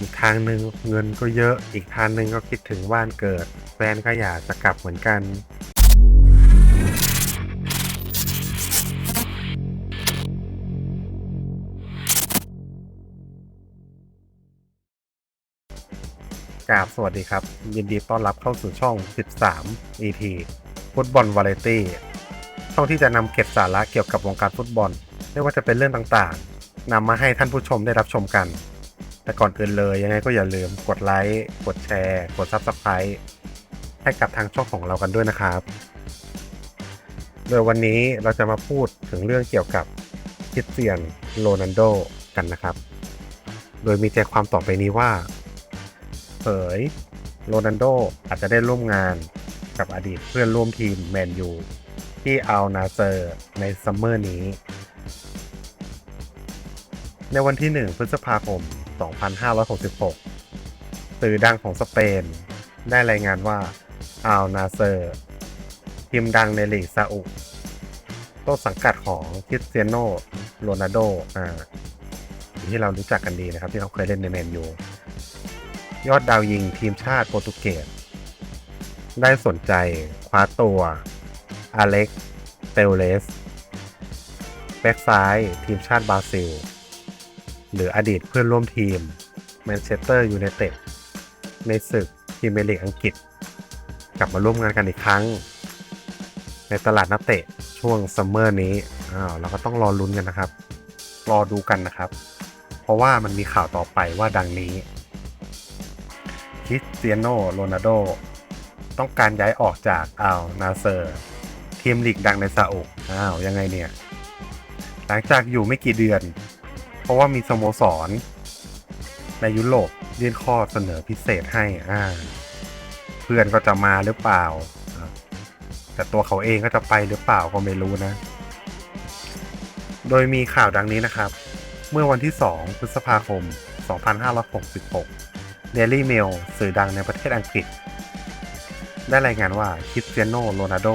อีกทางหนึ่งเงินก็เยอะ อีกทางหนึ่งก็คิดถึงบ้านเกิด แฟนก็อยากจะกลับเหมือนกัน กราบสวัสดีครับ ยินดีต้อนรับเข้าสู่ช่อง 13 ET ฟุตบอลวาไรตี้ช่องที่จะนำเก็บสาระเกี่ยวกับวงการฟุตบอล ไม่ว่าจะเป็นเรื่องต่างๆนำมาให้ท่านผู้ชมได้รับชมกัน แต่ก่อนอื่นเลยยังไงก็อย่าลืมกดไลค์กดแชร์ กด Subscribe ให้กับทางช่องของเรากันด้วยนะครับ โดยวันนี้เราจะมาพูดถึงเรื่องเกี่ยวกับคริสเตียนโรนัลโดกันนะครับ โดยมีใจความต่อไปนี้ว่าเผยโรนัลโดอาจจะได้ร่วมงานกับอดีตเพื่อนร่วมทีมแมนยูที่อัลนาเซอร์ในซัมเมอร์นี้ ในวันที่ 1 พฤษภาคม 2566 สื่อดังของสเปน ได้รายงานว่าอัลนาเซอร์ ทีมดังในลีกซาอุต้นสังกัดของคริสเตียโนโรนัลโดอ่าที่เรารู้จักกันดีนะครับ ที่เขาเคยเล่นในแมนยูยอดดาวยิงทีมชาติโปรตุเกส ได้สนใจคว้าตัวอเล็กเตลเลส แบ็กซ้ายทีมชาติบราซิล หรืออดีตเพื่อนร่วมทีมแมนเชสเตอร์ยูไนเต็ดในศึกพรีเมียร์ลีกอังกฤษ กลับมาร่วมงานกันอีกครั้ง ในตลาดนักเตะช่วงซัมเมอร์นี้อ้าวเราก็ต้องรอลุ้นกันนะครับ รอดูกันนะครับ เพราะว่ามันมีข่าวต่อไปว่าดังนี้คริสเตียโนโรนัลโดต้องการย้ายออกจากอัลนาเซอร์ ทีมลีกดังในซาอุอ้าวยังไงเนี่ย หลังจากอยู่ไม่กี่เดือน เพราะว่ามีสโมสร ในยุโรปยื่นข้อเสนอพิเศษให้อ่าเพื่อนก็จะมาหรือเปล่า แต่ตัวเขาเองก็จะไปหรือเปล่าก็ไม่รู้นะ โดยมีข่าวดังนี้นะครับ เมื่อวันที่ 2 พฤษภาคม 2566 Daily Mail สื่อดังในประเทศอังกฤษ ได้รายงานว่าคริสเตียโนโรนัลโด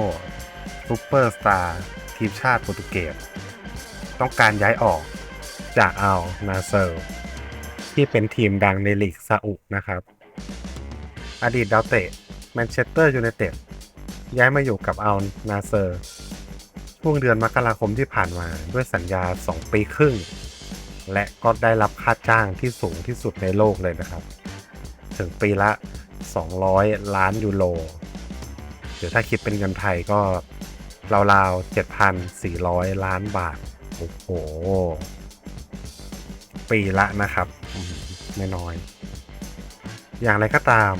ซูเปอร์สตาร์ทีมชาติโปรตุเกสต้องการย้ายออก จากอัลนาเซอร์ที่เป็นทีมดังในลีกซาอุนะครับ อดีตดาวเตะแมนเชสเตอร์ยูไนเต็ดย้ายมาอยู่กับอัลนาเซอร์ช่วงเดือนมกราคมที่ผ่านมาด้วยสัญญา 2 ปีครึ่ง และก็ได้รับค่าจ้างที่สูงที่สุดในโลกเลยนะครับ ถึงปีละ 200 ล้านยูโรหรือถ้าคิดเป็นเงินไทยก็ราวๆ 7,400 ล้านบาท โอ้โห ปีละนะครับอืมไม่น้อย อย่างไรก็ตาม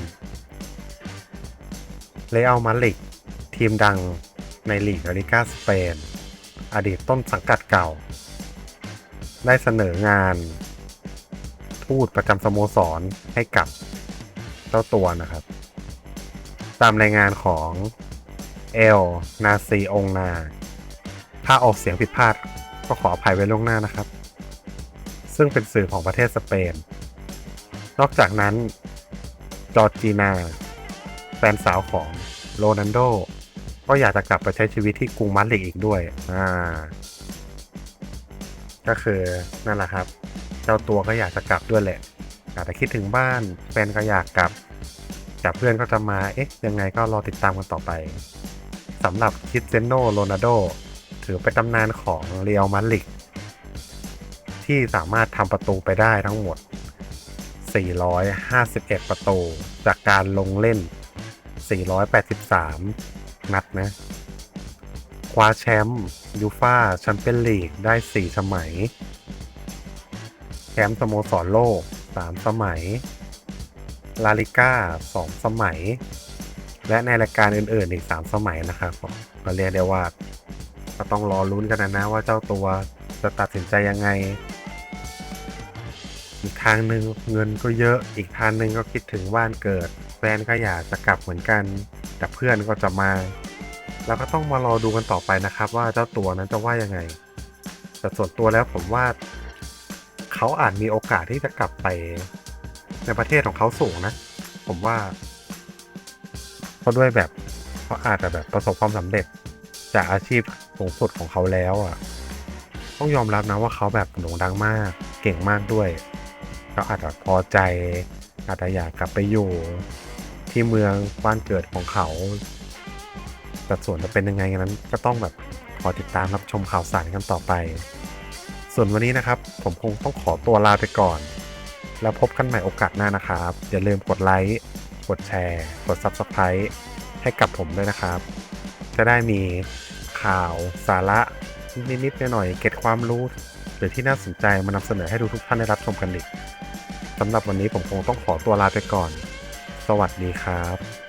เลอัลมาลิก ทีมดังในลีกลาลิก้าสเปน อดีตต้นสังกัดเก่า ได้เสนองาน ทูตประจำสโมสรให้กับเจ้าตัวนะครับ ตามรายงานของเอลนาซีองนา ถ้าออกเสียงผิดพลาดก็ขออภัยไว้ล่วงหน้านะครับ ซึ่งเป็นสื่อของประเทศสเปน นอกจากนั้น จอร์จีนา แฟนสาวของโรนัลโด ก็อยากจะกลับไปใช้ชีวิตที่กรุงมาดริดอีกด้วย อ่า ก็คือนั่นแหละครับ เจ้าตัวก็อยากจะกลับด้วยแหละ อากจะคิดถึงบ้าน แฟนก็อยากกลับแต่เพื่อนก็จะมา เอ๊ะ ยังไงก็รอติดตามกันต่อไปสำหรับคิสเตียโนโรนัลโด ถือเป็นตำนานของเรียลมาดริด ที่สามารถทำประตูไปได้ทั้งหมด 451 ประตู จากการลงเล่น 483 นัดนะ คว้าแชมป์ยูฟาแชมเปี้ยนลีกได้ 4 สมัย แชมป์สโมสรโลก 3 สมัย ลาลิก้า 2 สมัย และในรายการอื่นๆ อีก 3 สมัยนะครับก็เรียกได้ว่าก็ต้องรอลุ้นกันนะว่าเจ้าตัวจะตัดสินใจยังไง ทางหนึ่งเงินก็เยอะ อีกทางหนึ่งก็คิดถึงบ้านเกิด แฟนก็อยากจะกลับเหมือนกัน แต่เพื่อนก็จะมา เราก็ต้องมารอดูกันต่อไปนะครับ ว่าเจ้าตัวนั้นจะว่ายังไง แต่ส่วนตัวแล้วผมว่า เขาอาจมีโอกาสที่จะกลับไป ในประเทศของเขาสูงนะ ผมว่าเพราะด้วยแบบเขาอาจจะแบบประสบความสำเร็จ จากอาชีพสูงสุดของเขาแล้วอะ ต้องยอมรับนะว่าเขาแบบโด่งดังมาก เก่งมากด้วย ก็อาจจะพอใจ อาจจะอยากกลับไปอยู่ที่เมืองบ้านเกิดของเขาแต่ส่วนจะเป็นยังไงนั้น ก็ต้องแบบขอติดตามรับชมข่าวสารกันต่อไป ส่วนวันนี้นะครับ ผมคงต้องขอตัวลาไปก่อน แล้วพบกันใหม่โอกาสหน้านะครับ อย่าลืมกดไลค์กดแชร์ กด Subscribe ให้กับผมด้วยนะครับ จะได้มีข่าวสาระนิดๆหน่อยๆเก็ตความรู้ รือที่น่าสนใจมานำเสนอให้ทุกท่านได้รับชมกันอีกสำหรับวันนี้ผมคงต้องขอตัวลาไปก่อน สวัสดีครับ